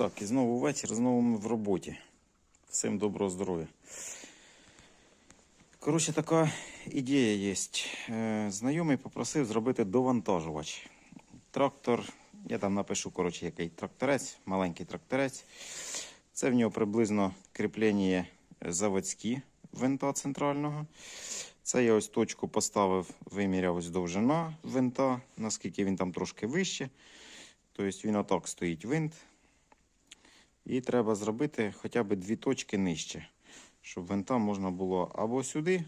Так, і знову вечір, знову ми в роботі. Всім доброго здоров'я. Коротше, така ідея є. Е, Знайомий попросив зробити довантажувач. Трактор, я там напишу, коротше, який тракторець, маленький тракторець. Це в нього приблизно кріплення заводські винта центрального. Це я ось точку поставив, виміряв ось довжина винта, наскільки він там трошки вище. Тобто він отак стоїть винт. І треба зробити хоча б дві точки нижче, щоб винта можна було або сюди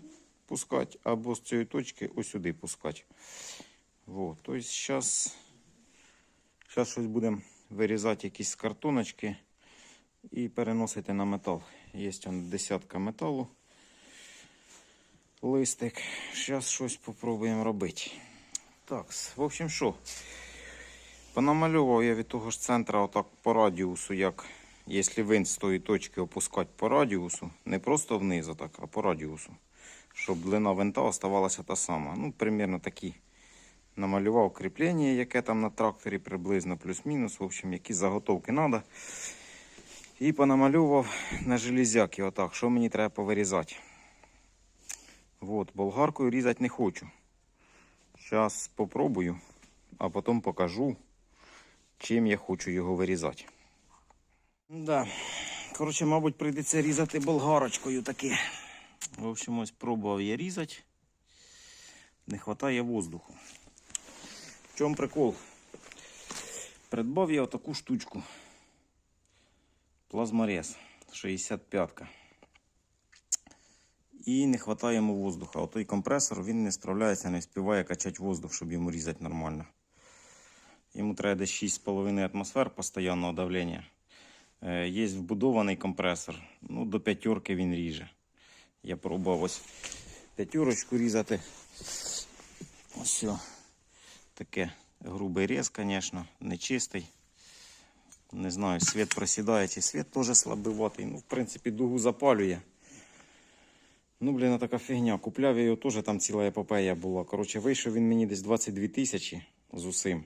пускати, або з цієї точки ось сюди пускати. Вот. Тобто зараз, зараз щось будемо вирізати якісь картоночки і переносити на метал. Є он десятка металу. Листик. Зараз щось спробуємо робити. Так, в общем, що? Понамальовував я від того ж центра отак по радіусу, як якщо винт з тої точки опускати по радіусу, не просто вниз, отак, а по радіусу, щоб длина винта оставалася та сама. Ну, примерно такі. Намалював кріплення, яке там на тракторі приблизно плюс-мінус. В общем, які заготовки треба. І понамальовував на железяки, отак, що мені треба повирізати. Вот, болгаркою різати не хочу. Зараз спробую, а потім покажу, чим я хочу його вирізати. Да. Коротше, мабуть, прийдеться різати болгарочкою таки. В общем, ось пробував я різати. Не вистачає воздуху. В чому прикол? Придбав я отаку штучку. Плазморез 65-ка. І не вистачає йому воздуха. Отой компресор він не справляється, не співає качати воздух, щоб йому різати нормально. Йому треба десь 6,5 атмосфер постійного давлення. Е, Є вбудований компресор. Ну, до п'ятерки він ріже. Я пробував ось п'ятерочку різати. Ось таке грубий рез, звісно, не чистий. Не знаю, світ просідає, чи світ теж слабиватий. Ну, в принципі, дугу запалює. Ну, блін, така фігня. Купляв я його теж, там ціла епопея була. Коротше, вийшов він мені десь 22 тисячі з усім.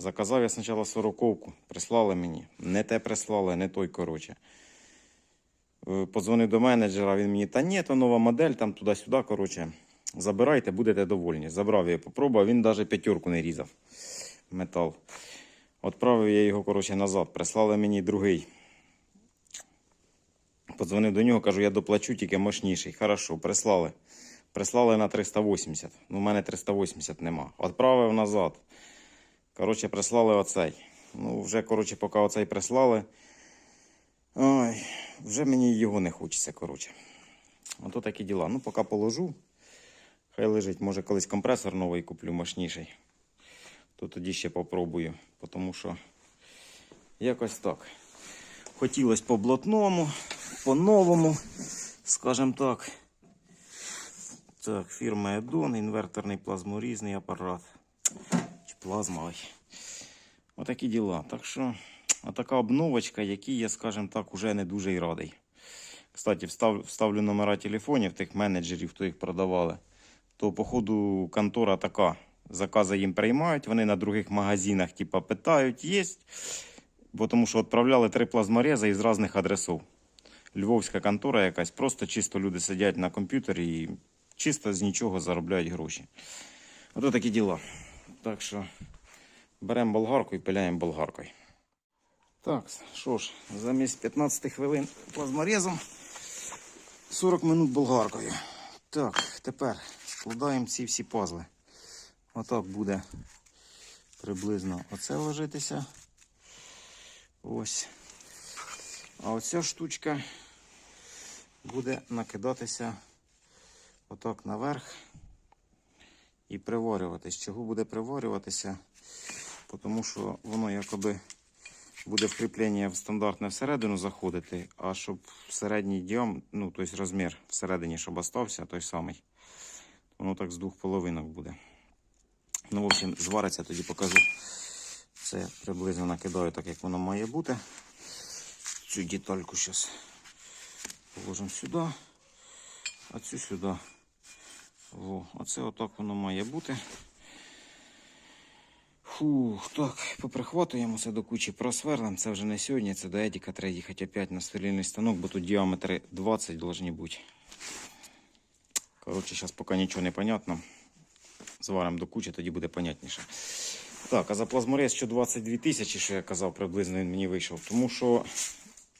Заказав я спочатку сороковку, прислали мені. Не те прислали, не той, коротше. Е, Подзвонив до менеджера, він мені, та ні, то нова модель, там туди-сюди, коротше. Забирайте, будете довольні. Забрав я, попробував, він навіть п'ятерку не різав. Метал. Отправив я його, коротше, назад. Прислали мені другий. Подзвонив до нього, кажу, я доплачу тільки мощніший. Хорошо, прислали. Прислали на 380. Ну, в мене 380 нема. Отправив назад. Коротше, прислали оцей. Ну, вже, коротше, поки оцей прислали. Ой, вже мені його не хочеться, коротше. Ото такі діла. Ну, поки положу. Хай лежить, може колись компресор новий куплю мощніший. То тоді ще попробую. Тому що якось так. Хотілося по блатному, по-новому, скажімо так. Так, фірма Едон, інверторний плазморізний апарат. Плазма. Отакі діла. Так що, отака обновочка, якій я, скажімо так, уже не дуже й радий. Кстати, встав, вставлю номера телефонів тих менеджерів, хто їх продавали. То, походу, контора така. Закази їм приймають, вони на других магазинах, типа, питають, є. Тому що відправляли три плазморези із різних адресів. Львовська контора якась, просто чисто люди сидять на комп'ютері і чисто з нічого заробляють гроші. Ото такі діла. Так що беремо болгарку і пиляємо болгаркою. Так, що ж, замість 15 хвилин плазморезом 40 минут болгаркою. Так, тепер складаємо ці всі пазли. Отак буде приблизно оце ложитися. Ось. А оця штучка буде накидатися отак наверх і приварюватись. Чого буде приварюватися? Тому що воно якоби буде вкріплення в стандартне всередину заходити, а щоб середній діам, ну, тобто розмір всередині, щоб остався той самий. Воно так з двох половинок буде. Ну, в общем, звариться, тоді покажу. Це приблизно накидаю так, як воно має бути. Цю детальку зараз положимо сюди, а цю сюди. Во, оце отак воно має бути. Фух, так, поприхватуємо це до кучі просверлим. Це вже не сьогодні, це до Едіка треба їхати опять на сверлильний станок, бо тут діаметри 20 должні бути. Коротше, зараз поки нічого не понятно. Зваримо до кучі, тоді буде понятніше. Так, а за плазморез що 22 тисячі, що я казав, приблизно він мені вийшов. Тому що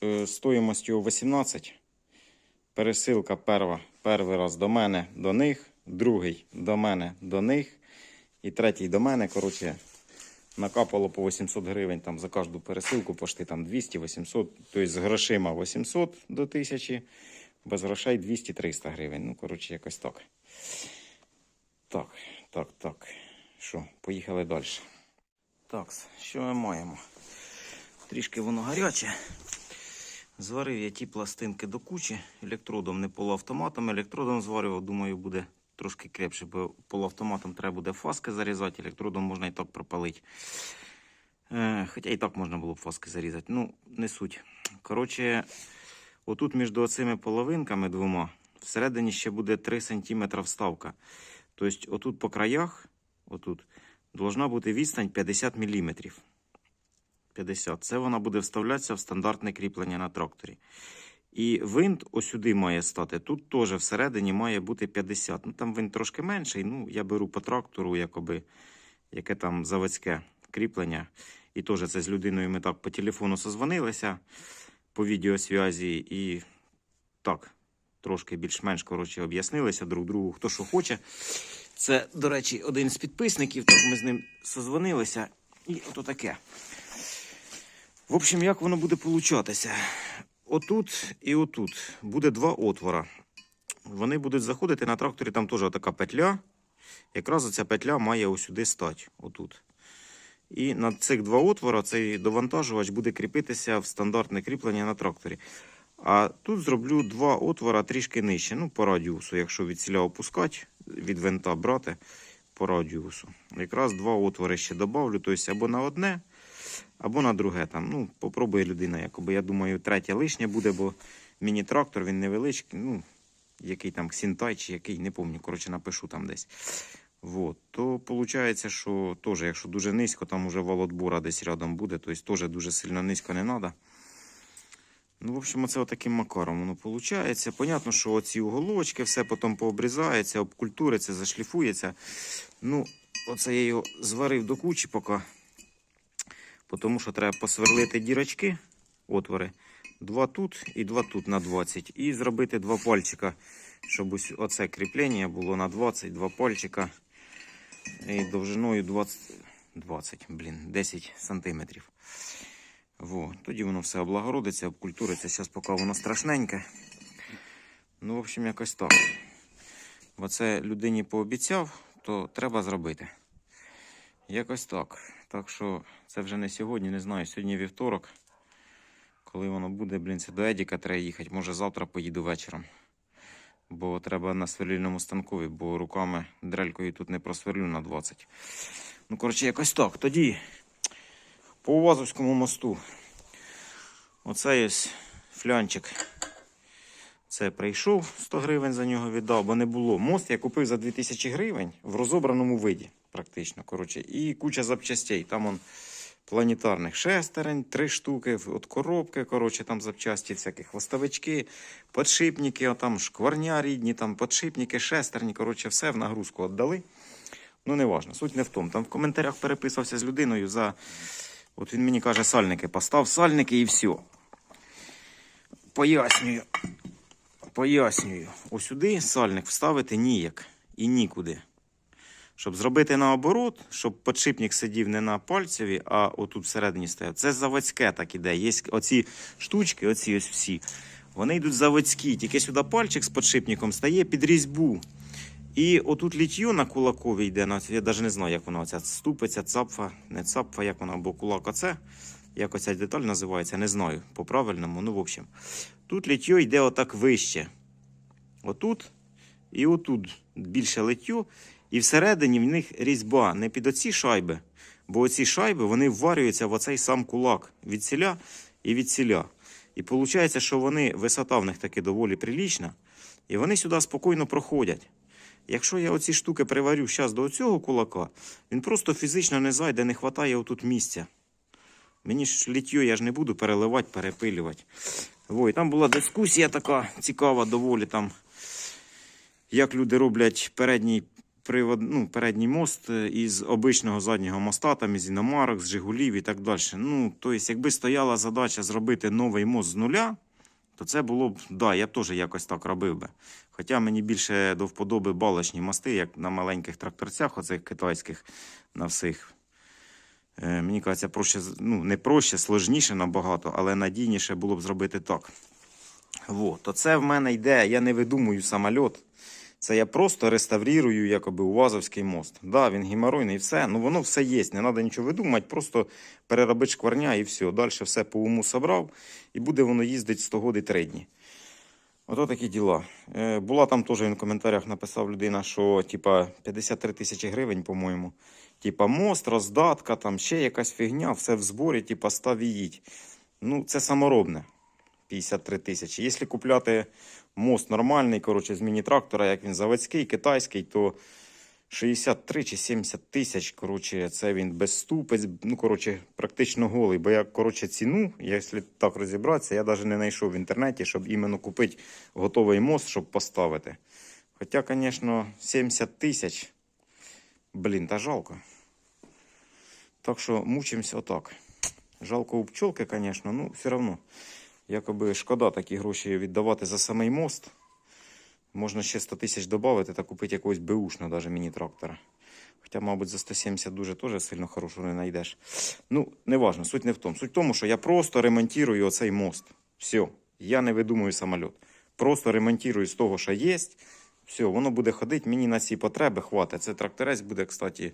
е, стоїмостю 18. Пересилка перва, перший раз до мене, до них, другий до мене, до них. І третій до мене, коротше, накапало по 800 гривень там за кожну пересилку, пошти там 200, 800, тобто з грошима 800 до 1000, без грошей 200-300 гривень. Ну, коротше, якось так. Так, так, так. Що, поїхали далі. Так, що ми маємо? Трішки воно гаряче. Зварив я ті пластинки до кучі, електродом, не полуавтоматом. Електродом зварював, думаю, буде трошки крепше, бо полуавтоматом треба буде фаски зарізати, електродом можна і так пропалити. Е, хоча і так можна було б фаски зарізати. Ну, не суть. Коротше, отут між цими половинками двома всередині ще буде 3 см вставка. Тобто, отут по краях, отут, должна бути відстань 50 мм. 50. Це вона буде вставлятися в стандартне кріплення на тракторі. І винт ось сюди має стати. Тут теж всередині має бути 50. Ну там винт трошки менший. Ну, я беру по трактору, якоби, яке там заводське кріплення. І теж це з людиною ми так по телефону созвонилися по відеосвязі. І так, трошки більш-менш коротше об'яснилися друг другу, хто що хоче. Це, до речі, один з підписників. Так ми з ним созвонилися. І ото таке. В общем, як воно буде получатися? Отут і отут буде два отвора. Вони будуть заходити на тракторі, там теж така петля. Якраз оця петля має ось сюди стати. Отут. І на цих два отвора цей довантажувач буде кріпитися в стандартне кріплення на тракторі. А тут зроблю два отвора трішки нижче. Ну, по радіусу, якщо від ціля опускати, від винта брати по радіусу. Якраз два отвори ще добавлю, тобто або на одне, або на друге. Там, ну, попробує людина, якоби. Я думаю, третє лишнє буде, бо міні-трактор він невеличкий. Ну, який там Ксінтай чи який, не пам'ятаю, коротше, напишу там десь. Вот. То виходить, що теж, якщо дуже низько, там уже вал десь рядом буде, тобто теж дуже сильно низько не треба. Ну, в общем, оце таким макаром воно виходить. Понятно, що оці уголочки, все потім пообрізається, обкультуриться, зашліфується. Ну, оце я його зварив до кучі поки. Тому що треба посверлити дірочки, отвори. Два тут і два тут на 20. І зробити два пальчика, щоб ось оце кріплення було на 20, два пальчика. І довжиною 20, 20 блін, 10 сантиметрів. Во, тоді воно все облагородиться, обкультуриться. Зараз поки воно страшненьке. Ну, в общем, якось так. Бо це людині пообіцяв, то треба зробити. Якось так. Так що це вже не сьогодні, не знаю. Сьогодні вівторок. Коли воно буде, блін, це до Едіка треба їхати. Може завтра поїду вечором. Бо треба на сверлільному станкові, бо руками дрелькою тут не просверлю на 20. Ну, коротше, якось так. Тоді по Увазовському мосту. Оце є флянчик. Це прийшов, 100 гривень за нього віддав, бо не було. Мост я купив за 2000 гривень в розобраному виді, практично. коротше. І куча запчастей. Там он планетарних шестерень, три штуки, от коробки, коротше, там запчасті, всякі хвостовички, подшипники, а там шкварня рідні, там подшипники, шестерні. Коротше, все в нагрузку віддали. Ну, не важно, суть не в тому. Там в коментарях переписався з людиною за. От він мені каже, сальники постав, сальники і все. Пояснюю. Пояснюю. Ось сюди сальник вставити ніяк і нікуди. Щоб зробити наоборот, щоб подшипник сидів не на пальцеві, а отут всередині стояв. Це заводське так іде. Є оці штучки, оці ось всі. Вони йдуть заводські. Тільки сюди пальчик з подшипником стає під різьбу. І отут літьо на кулакові йде, я навіть не знаю, як вона оця ступиця, цапфа, не цапфа, як вона, або кулак оце. Як оця деталь називається, не знаю по правильному. Ну, в общем, тут літьо йде отак вище. Отут і отут більше литтю. І всередині в них різьба не під оці шайби, бо оці шайби вони вварюються в оцей сам кулак від ціля і від ціля. І виходить, що вони, висота в них таки доволі прилічна, і вони сюди спокійно проходять. Якщо я оці штуки приварю зараз до цього кулака, він просто фізично не зайде, не вистачає отут місця. Мені ж літьо я ж не буду переливати, перепилювати. І там була дискусія така цікава, доволі там, як люди роблять передній привод, ну, передній мост е, із обичного заднього моста, там із іномарок, з Жигулів і так далі. Ну, тобто, якби стояла задача зробити новий мост з нуля, то це було б, да, я б теж якось так робив би. Хоча мені більше до вподоби балочні мости, як на маленьких тракторцях, оцих китайських, на всіх. Е, мені кажеться, проще, ну, не проще, сложніше набагато, але надійніше було б зробити так. Во, то це в мене йде, я не видумую самольот. Це я просто реставрую якоби Увазовський мост. Да, він геморойний і все, ну воно все є, не треба нічого видумати, просто переробити шкварня і все. Далі все по уму собрав, і буде воно їздити 100 годи 3 дні. Ото такі діла. Е, була там теж він в коментарях написав людина, що типа 53 тисячі гривень, по-моєму. Типа мост, роздатка, там ще якась фігня, все в зборі, типа став і їдь. Ну, це саморобне. 53 тисячі. Якщо купляти мост нормальний, коротше, з міні-трактора, як він заводський, китайський, то 63 чи 70 тисяч, коротше, це він без ступець, ну, коротше, практично голий. Бо я, коротше, ціну, якщо так розібратися, я навіть не знайшов в інтернеті, щоб іменно купити готовий мост, щоб поставити. Хоча, звісно, 70 тисяч, блін, та жалко. Так що мучимося отак. Жалко у пчолки, звісно, ну все одно. Якоби шкода такі гроші віддавати за самий мост. Можна ще 100 тисяч додати та купити якогось беушного, навіть міні-трактора. Хоча, мабуть, за 170 дуже теж сильно хорошого не знайдеш. Ну, не важно, суть не в тому. Суть в тому, що я просто ремонтую оцей мост. Все, я не видумую самоліт. Просто ремонтую з того, що є. Все, воно буде ходити, мені на ці потреби хватить. Це тракторець буде, кстати,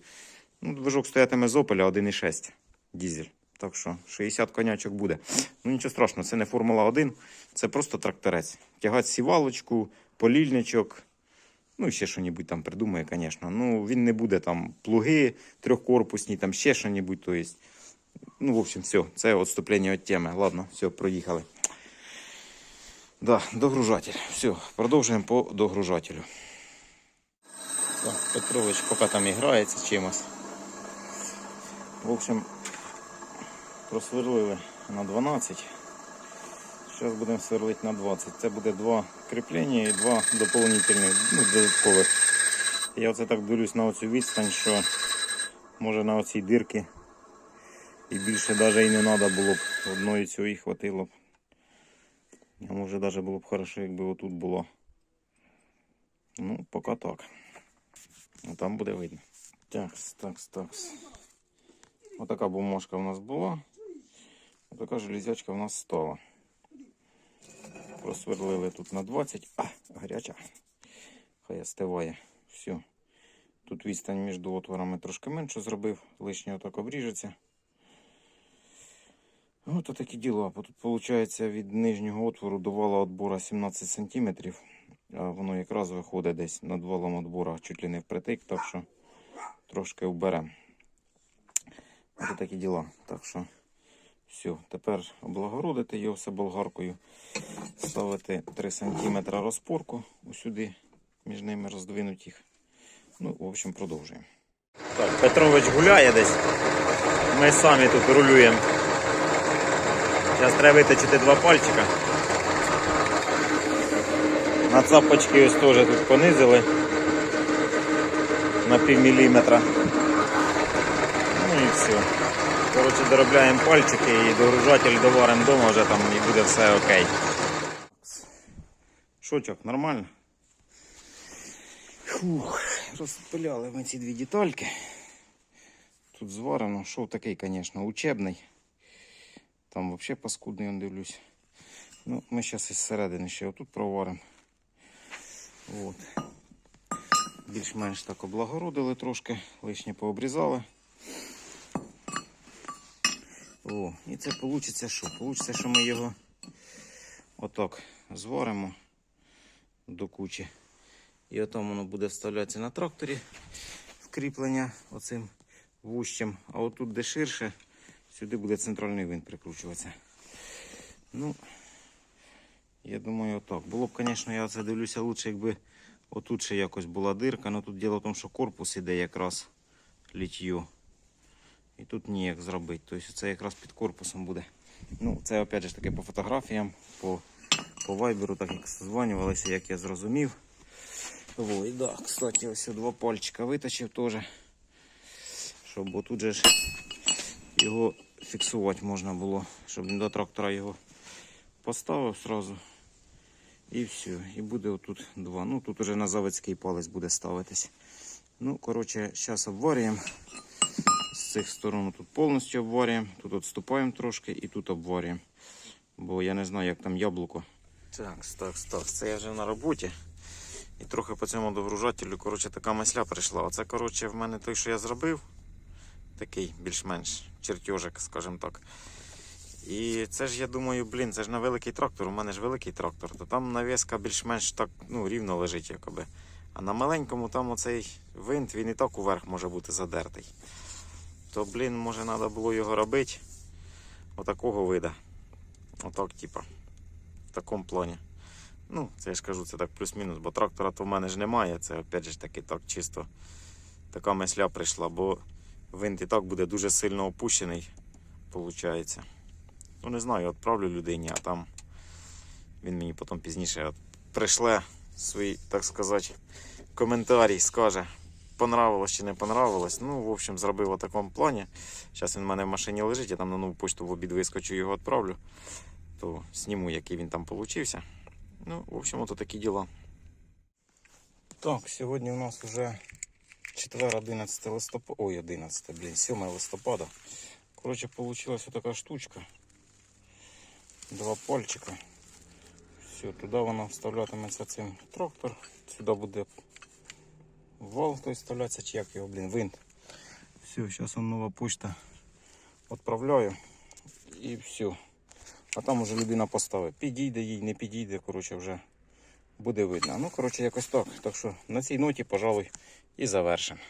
ну, движок стоятиме з Опеля 1,6 дізель. Так що 60 конячок буде. Ну нічого страшного, це не Формула 1, це просто тракторець. Тягати сівалочку, полільничок. Ну, ще що-небудь там придумає, звісно. Ну, він не буде там плуги трьохкорпусні, там ще що-небудь. То есть, ну, в общем, все, це відступлення від теми. Ладно, все, проїхали. Да, догружатель. Все, продовжуємо по догружателю. Петрович поки там і грається чимось. В общем, просверлили на 12. Зараз будемо сверлити на 20. Це буде два кріплення і два доповнительних, ну, додаткових. Я оце так дивлюсь на оцю відстань, що може на оцій дирки і більше навіть і не треба було б. Одної цієї хватило б. А може навіть було б хорошо, якби отут було. Ну, поки так. А там буде видно. Такс, такс, такс. Отака бумажка у нас була. Отака железячка у нас стала. Просверлили тут на 20. А, гаряча. Хай остиває. Все. Тут відстань між отворами трошки менше зробив. Лишнє отак обріжеться. Ось такі діла. Тут виходить від нижнього отвору до вала отбора 17 см. А воно якраз виходить десь над валом отбора чуть ли не впритик, так що трошки вберемо. Ось такі діла. Так що все, тепер облагородити його все болгаркою, ставити 3 см розпорку усюди, між ними роздвинути їх. Ну, в общем, продовжуємо. Так, Петрович гуляє десь. Ми самі тут рулюємо. Зараз треба виточити два пальчика. На цапочки ось теж тут понизили на пів міліметра. Ну і все. Коротше, доробляємо пальчики і догружатель доваримо вдома вже там і буде все окей. Шочок, нормально? Фух, розпиляли ми ці дві детальки. Тут зварено, шов такий, звісно, учебний. Там взагалі паскудний, я дивлюсь. Ну, ми зараз із середини ще отут проваримо. От. Більш-менш так облагородили трошки, лишнє пообрізали. О, і це вийде що? Получиться, що ми його отак зваримо до кучі. І отам воно буде вставлятися на тракторі вкріплення оцим вущем. А отут, де ширше, сюди буде центральний винт прикручуватися. Ну, я думаю, отак. Було б, звісно, я це дивлюся лучше, якби Отут ще якось була дирка, ну тут діло в тому, що корпус іде якраз літью. І тут ніяк зробити. Тобто це якраз під корпусом буде. Ну, це опять же таки по фотографіям, по, по вайберу, так як созванювалися, як я зрозумів. Ой, да, кстати, ось два пальчика виточив теж. Щоб отут же ж його фіксувати можна було, щоб не до трактора його поставив сразу. І все. І буде отут два. Ну тут уже на заводський палець буде ставитись. Ну, коротше, зараз обварюємо. З цих сторон тут повністю обварюємо. Тут відступаємо трошки і тут обварюємо. Бо я не знаю, як там яблуко. Так, так, так. Це я вже на роботі. І трохи по цьому догружателю, коротше, така масля прийшла. Оце, коротше, в мене той, що я зробив. Такий більш-менш чертежик, скажімо так. І це ж я думаю, блін, це ж на великий трактор. У мене ж великий трактор, то там навіска більш-менш так ну, рівно лежить, якоби. А на маленькому там оцей винт, він і так уверх може бути задертий. То, блін, може треба було його робити отакого вида. Отак, типа. В такому плані. Ну, це я ж кажу, це так плюс-мінус, бо трактора то в мене ж немає. Це опять же таки так чисто така мисля прийшла, бо винт і так буде дуже сильно опущений, виходить. Ну, не знаю, відправлю людині, а там він мені потім пізніше пришле свій, так сказати, коментарій, скаже, понравилось чи не понравилось. Ну, в общем, зробив у такому плані. Зараз він в мене в машині лежить, я там на нову почту в обід вискочу його відправлю, то зніму, який він там получився. Ну, в общем, ото такі діла. Так, сьогодні у нас вже четвер 11 листопада. Ой, 11, блін, 7 листопада. Коротше, получилась така штучка. Два пальчика. Все, туди вона вставлятиметься цим трактор. Сюди буде вал той вставляться, чи як його, блін, винт. Все, зараз он нова почта відправляю. І все. А там уже людина поставить. Підійде їй, не підійде, коротше, вже буде видно. Ну, коротше, якось так. Так що на цій ноті, пожалуй, і завершимо.